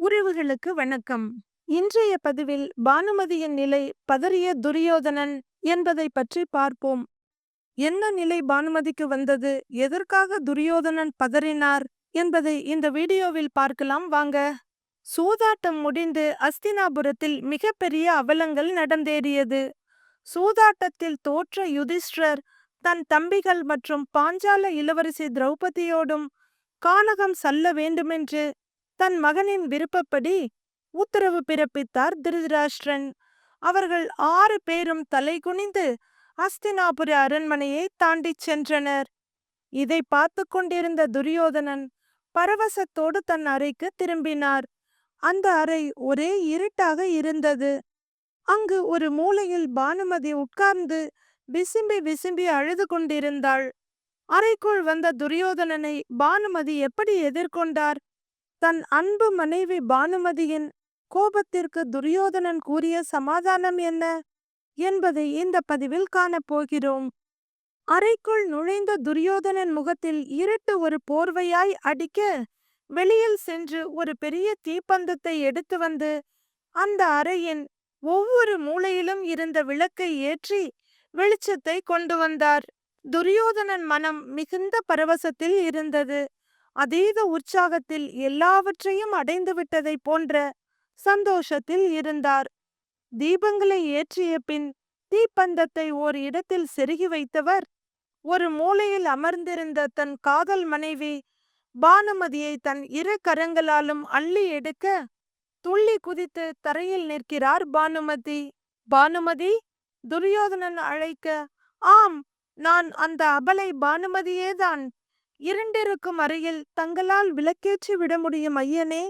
உறவுகளுக்கு வணக்கம். இன்றைய பதிவில் பானுமதியின் நிலை பதறிய துரியோதனன் என்பதை பற்றி பார்ப்போம். என்ன நிலை பானுமதிக்கு வந்தது? எதற்காக துரியோதனன் பதறினார்? என்பதை இந்த வீடியோவில் பார்க்கலாம் வாங்க. சூதாட்டம் முடிந்து அஸ்தினாபுரத்தில் மிகப்பெரிய அவலங்கள் நடந்தேறியது. சூதாட்டத்தில் தோற்ற யுதிஷ்டர் தன் தம்பிகள் மற்றும் பாஞ்சால இளவரசி திரௌபதியோடும் கானகம் சல்ல வேண்டுமென்று தன் மகனின் விருப்பப்படி உத்தரவு பிறப்பித்தார் திருதராஷ்டிரன். அவர்கள் ஆறு பேரும் தலை குனிந்து அஸ்தினாபுரி அரண்மனையை தாண்டிச் சென்றனர். இதை பார்த்து கொண்டிருந்த துரியோதனன் பரவசத்தோடு தன் அறைக்கு திரும்பினார். அந்த அறை ஒரே இருட்டாக இருந்தது. அங்கு ஒரு மூலையில் பானுமதி உட்கார்ந்து விசும்பி விசும்பி அழுது கொண்டிருந்தாள். அறைக்குள் வந்த துரியோதனனை பானுமதி எப்படி எதிர்கொண்டார்? தன் அன்பு மனைவி பானுமதியின் கோபத்திற்கு துரியோதனன் கூறிய சமாதானம் என்ன? என்பதை இந்த பதிவில் காணப்போகிறோம். அறைக்குள் நுழைந்த துரியோதனன் முகத்தில் இருட்டு ஒரு போர்வையாய் அடிக்க வெளியில் சென்று ஒரு பெரிய தீப்பந்தத்தை எடுத்து வந்து அந்த அறையின் ஒவ்வொரு மூலையிலும் இருந்த விளக்கை ஏற்றி வெளிச்சத்தை கொண்டு வந்தார். துரியோதனன் மனம் மிகுந்த பரவசத்தில் இருந்தது. அதீத உற்சாகத்தில் எல்லாவற்றையும் அடைந்து விட்டதை போன்ற சந்தோஷத்தில் இருந்தார். தீபங்களை ஏற்றிய பின் தீப்பந்தத்தை ஓர் இடத்தில் செருகி வைத்தவர் ஒரு மூலையில் அமர்ந்திருந்த தன் காதல் மனைவி பானுமதியை தன் இரு கரங்களாலும் அள்ளி எடுக்க துள்ளி குதித்து தரையில் நிற்கிறார் பானுமதி. பானுமதி துரியோதனன் அழைக்க ஆம் நான் அந்த அபலை பானுமதியேதான். இருண்டிருக்கும் அறையில் தங்களால் விளக்கேற்றி விட முடியும் ஐயனே.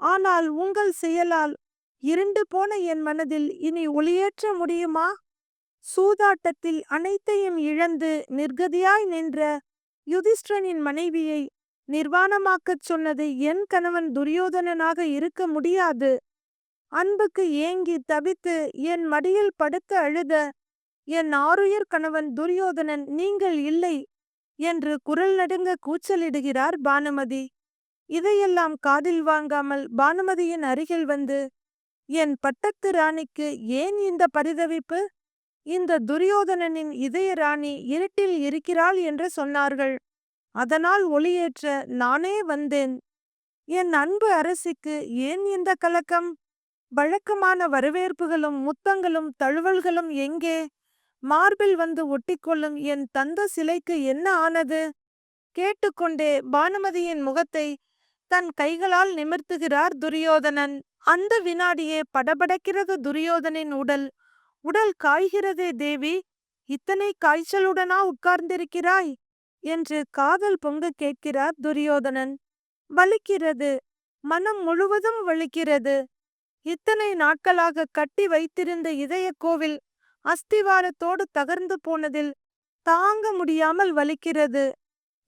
ஆனால் உங்கள் செயலால் இருண்டு போன என் மனதில் இனி ஒளியேற்ற முடியுமா? சூதாட்டத்தில் அனைத்தையும் இழந்து நிர்கதியாய் நின்ற யுதிஷ்டனின் மனைவியை நிர்வாணமாக்கச் சொன்னது என் கணவன் துரியோதனனாக இருக்க முடியாது. அன்புக்கு ஏங்கி தவித்து என் மடியில் படுத்து அழுத என் ஆறுயிர் கணவன் துரியோதனன் நீங்கள் இல்லை. என்று குரல் நடுங்க கூச்சலிடுகிறார் பானுமதி. இதையெல்லாம் காதில் வாங்காமல் பானுமதியின் அருகில் வந்து என் பட்டத்து ராணிக்கு ஏன் இந்த பரிதவிப்பு? இந்த துரியோதனனின் இதய ராணி இருட்டில் இருக்கிறாள் என்று சொன்னார்கள். அதனால் ஒளியேற்ற நானே வந்தேன். என் அன்பு அரசிக்கு ஏன் இந்த கலக்கம்? வழக்கமான வரவேற்புகளும் முத்தங்களும் தழுவல்களும் எங்கே? மார்பில் வந்து ஒட்டிக்கொள்ளும் என் தந்த சிலைக்கு என்ன ஆனது? கேட்டுக்கொண்டே பானுமதியின் முகத்தை தன் கைகளால் நிமிர்த்துகிறார் துரியோதனன். அந்த வினாடியே படபடக்கிறது துரியோதனின் உடல். உடல் காய்கிறதே தேவி இத்தனை காய்ச்சலுடனா உட்கார்ந்திருக்கிறாய்? என்று காதல் பொங்க கேட்கிறார் துரியோதனன். வலிக்கிறது மனம் முழுவதும் வலிக்கிறது. இத்தனை நாட்களாக கட்டி வைத்திருந்த இதய கோவில் அஸ்திவாரத்தோடு தகர்ந்து போனதில் தாங்க முடியாமல் வலிக்கிறது.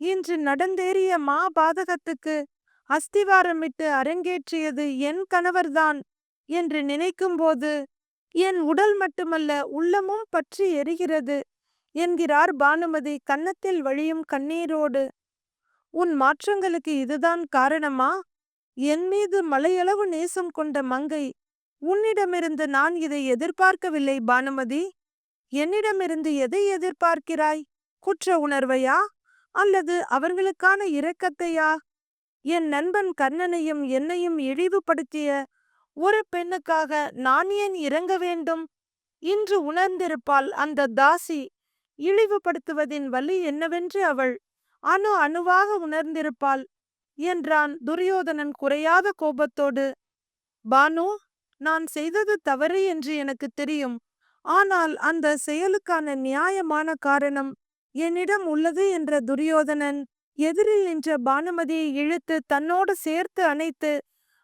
இன்று நடந்தேறிய மாபாதகத்துக்கு அஸ்திவாரமிட்டு அரங்கேற்றியது என் கணவர்தான் என்று நினைக்கும்போது என் உடல் மட்டுமல்ல உள்ளமும் பற்றி எரிகிறது என்கிறார் பானுமதி கன்னத்தில் வழியும் கண்ணீரோடு. உன் மாற்றங்களுக்கு இதுதான் காரணமா? என் மீது மலையளவு நேசம் கொண்ட மங்கை உன்னிடமிருந்து நான் இதை எதிர்பார்க்கவில்லை பானுமதி. என்னிடமிருந்து எதை எதிர்பார்க்கிறாய்? குற்ற உணர்வையா? அல்லது அவர்களுக்கான இரக்கத்தையா? என் நண்பன் கர்ணனையும் என்னையும் இழிவுபடுத்திய ஒரு பெண்ணுக்காக நான் ஏன் இறங்க வேண்டும்? இன்று உணர்ந்திருப்பாள் அந்த தாசி இழிவுபடுத்துவதின் வலி என்னவென்று அவள் அணு அணுவாக உணர்ந்திருப்பாள் என்றான் துரியோதனன் குறையாத கோபத்தோடு. பானு நான் செய்தது தவறு என்று எனக்கு தெரியும். ஆனால் அந்த செயலுக்கான நியாயமான காரணம் என்னிடம் உள்ளது என்ற துரியோதனன் எதிரில் நின்ற பானுமதியை இழுத்து தன்னோடு சேர்த்து அணைத்து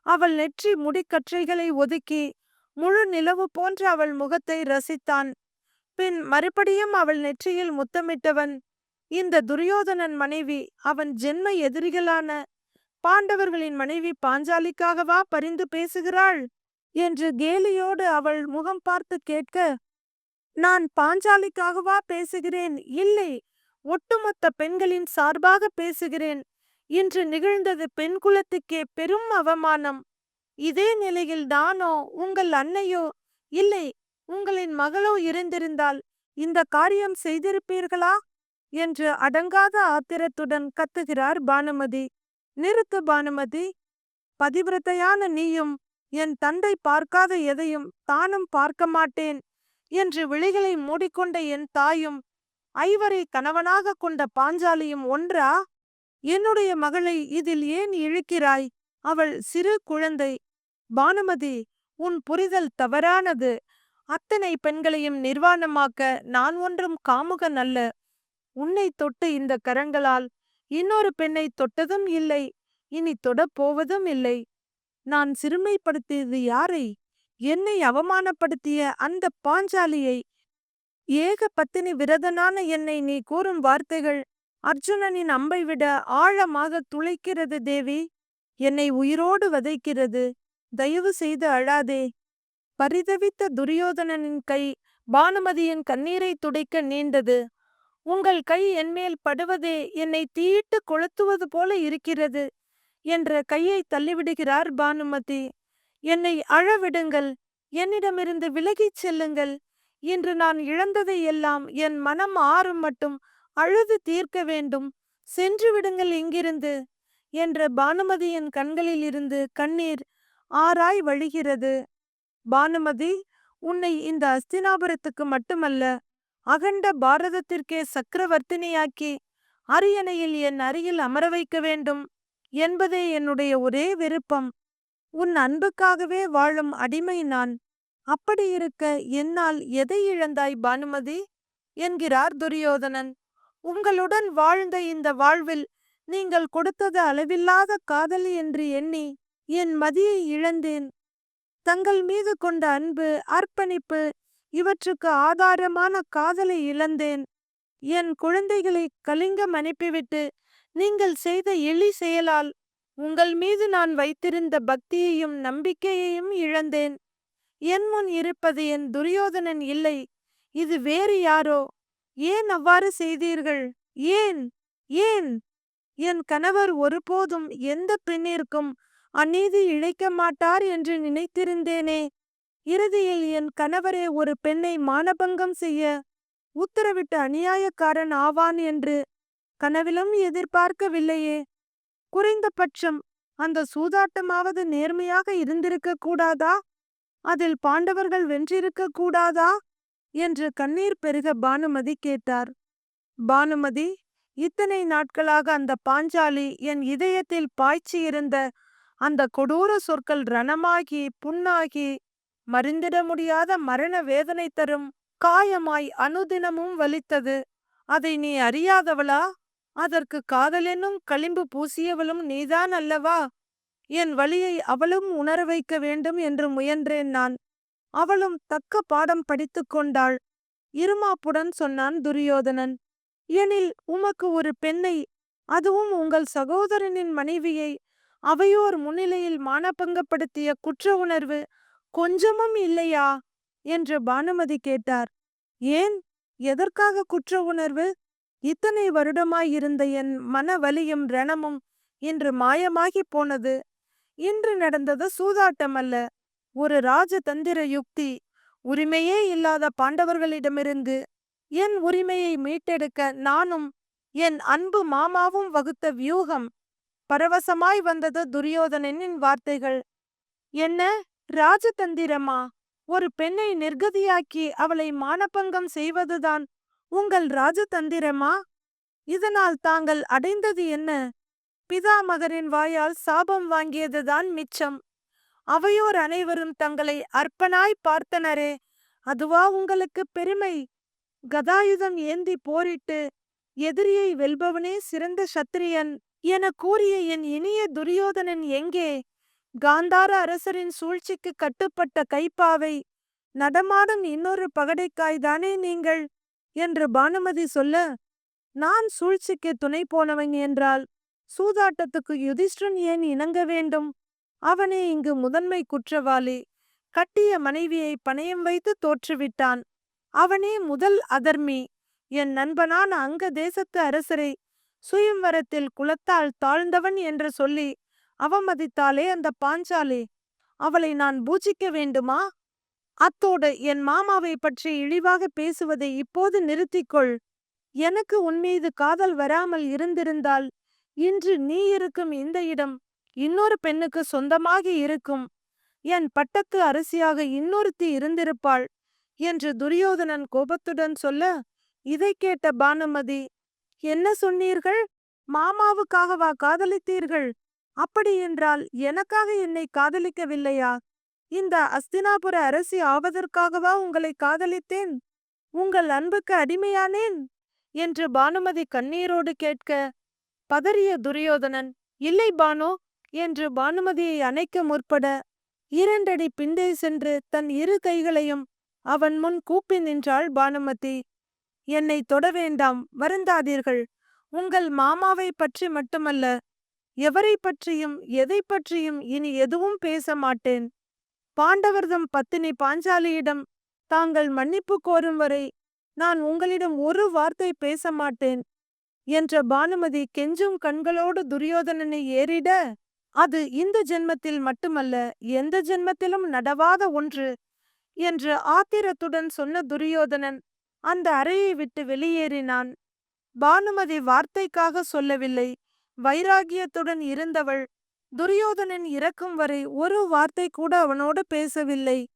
அவள் நெற்றி முடிக்கற்றைகளை ஒதுக்கி முழு நிலவு போன்ற அவள் முகத்தை ரசித்தான். பின் மறுபடியும் அவள் நெற்றியில் முத்தமிட்டவன் இந்த துரியோதனன் மனைவி அவன் ஜென்ம எதிரிகளான பாண்டவர்களின் மனைவி பாஞ்சாலிக்காகவா பரிந்து பேசுகிறாள்? என்று கேலியோடு அவள் முகம் பார்த்து கேட்க நான் பாஞ்சாலிக்காகவா பேசுகிறேன்? இல்லை ஒட்டுமொத்த பெண்களின் சார்பாக பேசுகிறேன். இன்று நிகழ்ந்தது பெண் குலத்துக்கே பெரும் அவமானம். இதே நிலையில் நானோ உங்கள் அன்னையோ? இல்லை உங்களின் மகளோ இருந்திருந்தால் இந்த காரியம் செய்திருப்பீர்களா? என்று அடங்காத ஆத்திரத்துடன் கத்துகிறார் பானுமதி. நிறுத்து பானுமதி பதிவிரத்தையான நீயும் என் தந்தை பார்க்காத எதையும் தானும் பார்க்க மாட்டேன் என்று விழிகளை மூடிக்கொண்ட என் தாயும் ஐவரை கணவனாக கொண்ட பாஞ்சாலியும் ஒன்றா என்னுடைய மகளை இதில் ஏன் இழுக்கிறாய்? அவள் சிறு குழந்தை. பானுமதி உன் புரிதல் தவறானது. அத்தனை பெண்களையும் நிர்வாணமாக்க நான் ஒன்றும் காமுகன் அல்ல. உன்னை தொட்டு இந்த கரங்களால் இன்னொரு பெண்ணை தொட்டதும் இல்லை. இனி தொடப் போவதும் இல்லை. நான் சிறுமைப்படுத்தியது யாரை? என்னை அவமானப்படுத்திய அந்த பாஞ்சாலியை? ஏக பத்தினி விரதனான என்னை நீ கூறும் வார்த்தைகள் அர்ஜுனனின் அம்பை விட ஆழமாக துளைக்கிறது தேவி. என்னை உயிரோடு வதைக்கிறது. தயவு செய்து அழாதே. பரிதவித்த துரியோதனனின் கை பானுமதியின் கண்ணீரை துடைக்க நீண்டது. உங்கள் கை என்மேல் படுவதே என்னை தீயிட்டு கொளுத்துவது போல இருக்கிறது. என்ற கையை தள்ளிவிடுகிறார் பானுமதி. என்னை அழவிடுங்கள் என்னிடமிருந்து விலகிச் செல்லுங்கள். இன்று நான் இழந்ததை எல்லாம் என் மனம் ஆறும் மட்டும் அழுது தீர்க்க வேண்டும். சென்று விடுங்கள் இங்கிருந்து என்ற பானுமதியின் கண்களில் இருந்து கண்ணீர் ஆராய் வழிகிறது. பானுமதி உன்னை இந்த அஸ்தினாபுரத்துக்கு மட்டுமல்ல அகண்ட பாரதத்திற்கே சக்கரவர்த்தினியாக்கி அரியணையில் என் அருகில் அமர வைக்க வேண்டும். என்பதே என்னுடைய ஒரே விருப்பம். உன் அன்புக்காகவே வாழும் அடிமை நான். அப்படியிருக்க என்னால் எதை இழந்தாய் பானுமதி? என்கிறார் துரியோதனன். உங்களுடன் வாழ்ந்த இந்த வாழ்வில் நீங்கள் கொடுத்தது அளவில்லாத காதல் என்று எண்ணி என் மதியை இழந்தேன். தங்கள் மீது கொண்ட அன்பு அர்ப்பணிப்பு இவற்றுக்கு ஆதாரமான காதலை இழந்தேன். என் குழந்தைகளை கலிங்கம் அனுப்பிவிட்டு நீங்கள் செய்த எளி செயலால் உங்கள் மீது நான் வைத்திருந்த பக்தியையும் நம்பிக்கையையும் இழந்தேன். என் முன் இருப்பது என் துரியோதனன் இல்லை. இது வேறு யாரோ? ஏன் அவ்வாறு செய்தீர்கள்? ஏன்? ஏன்? என் கணவர் ஒருபோதும் எந்த பெண்ணிற்கும் அநீதி இழைக்க மாட்டார் என்று நினைத்திருந்தேனே. இறுதியில் என் கணவரே ஒரு பெண்ணை மானபங்கம் செய்ய உத்தரவிட்ட அநியாயக்காரன் ஆவான் என்று கனவிலும் எதிர்பார்க்கவில்லையே. குறைந்தபட்சம் அந்த சூதாட்டமாவது நேர்மையாக இருந்திருக்க கூடாதா? அதில் பாண்டவர்கள் வென்றிருக்க கூடாதா? என்று கண்ணீர் பெருக பானுமதி கேட்டார். பானுமதி இத்தனை நாட்களாக அந்த பாஞ்சாலி என் இதயத்தில் பாய்ச்சி இருந்த அந்த கொடூர சொற்கள் ரணமாகி புண்ணாகி மறிந்திட முடியாத மரண வேதனை தரும் காயமாய் அனுதினமும் வலித்தது. அதை நீ அறியாதவளா? அதற்கு காதலென்னும் களிம்பு பூசியவளும் நீதான் அல்லவா? என் வழியை அவளும் உணர வைக்க வேண்டும் என்று முயன்றேன் நான். அவளும் தக்க பாடம் படித்து கொண்டாள். இருமாப்புடன் சொன்னான் துரியோதனன் எனில் உமக்கு ஒரு பெண்ணை அதுவும் உங்கள் சகோதரனின் மனைவியை அவையோர் முன்னிலையில் மானபங்கப்படுத்திய குற்ற உணர்வு கொஞ்சமும் இல்லையா? என்று பானுமதி கேட்டார். ஏன்? எதற்காக குற்ற உணர்வு? இத்தனை வருடமாயிருந்த என் மன வலியும் ரணமும் இன்று மாயமாகி போனது. இன்று நடந்தது சூதாட்டம் அல்ல ஒரு ராஜதந்திர யுக்தி உரிமையே இல்லாத பாண்டவர்களிடமிருந்து என் உரிமையை மீட்டெடுக்க நானும் என் அன்பு மாமாவும் வகுத்த வியூகம் பரவசமாய் வந்தது துரியோதனனின் வார்த்தைகள். என்ன? ராஜதந்திரமா? ஒரு பெண்ணை நிர்கதியாக்கி அவளை மானபங்கம் செய்வதுதான் உங்கள் ராஜதந்திரமா? இதனால் தாங்கள் அடைந்தது என்ன? பிதாமகரின் வாயால் சாபம் வாங்கியதுதான் மிச்சம். அவையோர் அனைவரும் தங்களை அற்பனாய் பார்த்தனரே அதுவா உங்களுக்கு பெருமை? கதாயுதம் ஏந்தி போரிட்டு எதிரியை வெல்பவனே சிறந்த சத்திரியன் என கூறிய என் இனிய துரியோதனன் எங்கே? காந்தார அரசரின் சூழ்ச்சிக்கு கட்டுப்பட்ட கைப்பாவை நடமாடும் இன்னொரு பகடைக்காய்தானே நீங்கள்? என்று பானுமதி சொல்ல நான் சூழ்ச்சிக்கு துணை போனவன் என்றால் சூதாட்டத்துக்கு யுதிஷ்டன் ஏன் இணங்க வேண்டும்? அவனே இங்கு முதன்மை குற்றவாளி. கட்டிய மனைவியை பணயம் வைத்து தோற்றுவிட்டான். அவனே முதல் அதர்மி. என் நண்பனான அங்க தேசத்து அரசரை சுயம்வரத்தில் குலத்தால் தாழ்ந்தவன் என்று சொல்லி அவமதித்தாலே அந்த பாஞ்சாலே. அவளை நான் பூஜிக்க வேண்டுமா? அத்தோடு என் மாமாவை பற்றி இழிவாக பேசுவதை இப்போது நிறுத்திக்கொள். எனக்கு உன்மீது காதல் வராமல் இருந்திருந்தால் இன்று நீ இருக்கும் இந்த இடம் இன்னொரு பெண்ணுக்கு சொந்தமாகி இருக்கும். என் பட்டத்து அரசியாக இன்னொருத்தி இருந்திருப்பாள் என்று துரியோதனன் கோபத்துடன் சொல்ல இதை கேட்ட பானுமதி என்ன சொன்னீர்கள்? மாமாவுக்காகவா காதலித்தீர்கள்? அப்படியென்றால் எனக்காக என்னை காதலிக்கவில்லையா? இந்த அஸ்தினாபுர அரசி ஆவதற்காகவா உங்களை காதலித்தேன்? உங்கள் அன்புக்கு அடிமையானேன்? என்று பானுமதி கண்ணீரோடு கேட்க பதறிய துரியோதனன் இல்லை பானு என்று பானுமதியை அணைக்க முற்பட இரண்டடி பிண்டே சென்று தன் இரு கைகளையும் அவன் முன் கூப்பி நின்றாள் பானுமதி. என்னை தொட வேண்டாம் வருந்தாதீர்கள். உங்கள் மாமாவை பற்றி மட்டுமல்ல எவரை பற்றியும் எதை பற்றியும் இனி எதுவும் பேச மாட்டேன். பாண்டவர்தம் பத்தினி பாஞ்சாலியிடம் தாங்கள் மன்னிப்பு கோரும் வரை நான் உங்களிடம் ஒரு வார்த்தை பேச மாட்டேன் என்ற பானுமதி கெஞ்சும் கண்களோடு துரியோதனனை ஏறிட அது இந்த ஜென்மத்தில் மட்டுமல்ல எந்த ஜென்மத்திலும் நடவாத ஒன்று என்று ஆத்திரத்துடன் சொன்ன துரியோதனன் அந்த அறையை விட்டு வெளியேறினான். பானுமதி வார்த்தைக்காக சொல்லவில்லை. வைராகியத்துடன் இருந்தவள் துரியோதனன் இறக்கும் வரை ஒரு வார்த்தை கூட அவனோடு பேசவில்லை.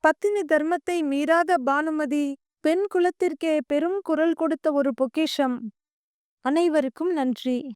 பத்தினி தர்மத்தை மீறாத பானுமதி பெண் குலத்திற்கே பெரும் குரல் கொடுத்த ஒரு பொக்கிஷம். அனைவருக்கும் நன்றி.